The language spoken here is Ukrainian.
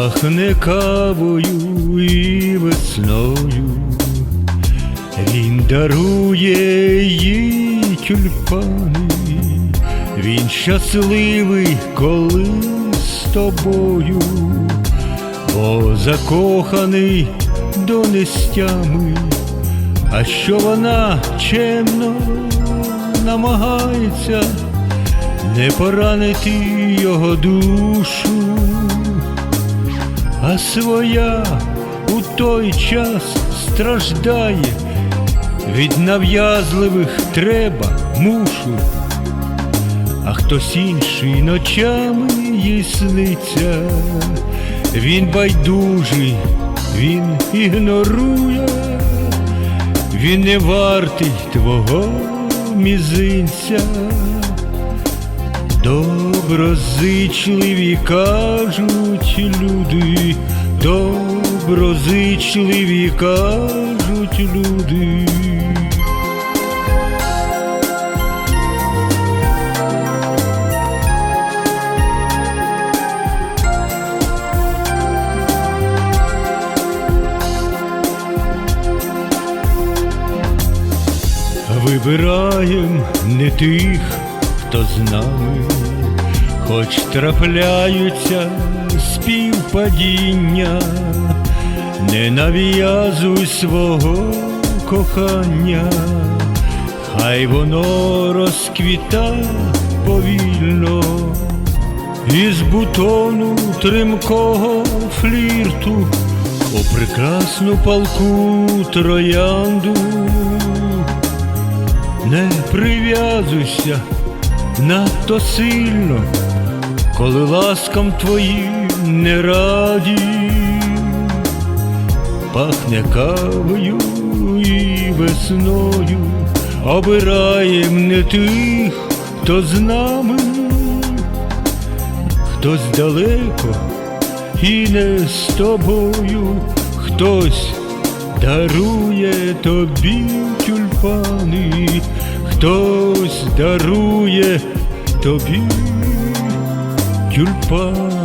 пахне кавою і весною, він дарує їй тюльпани, він щасливий, коли з тобою, бо закоханий до нестями, а що вона чемно намагається не поранити його душу, а своя у той час страждає. Від нав'язливих треба, мушу, а хтось інший ночами їй сниться, він байдужий, він ігнорує, він не вартий твого мізинця. Доброзичливі кажуть люди, доброзичливі кажуть люди. Вибираєм не тих, хто з нами, хоч трапляються співпадіння, не нав'язуй свого кохання, хай воно розквіта повільно, із бутону тримкого флірту у прекрасну палку троянду. Не прив'язуйся надто сильно, коли ласкам твоїм не раді, пахне кавою і весною, обираєм не тих, хто з нами, хтось далеко і не з тобою, хтось дарує тобі тюльпани, хтось дарує тобі тюльпани.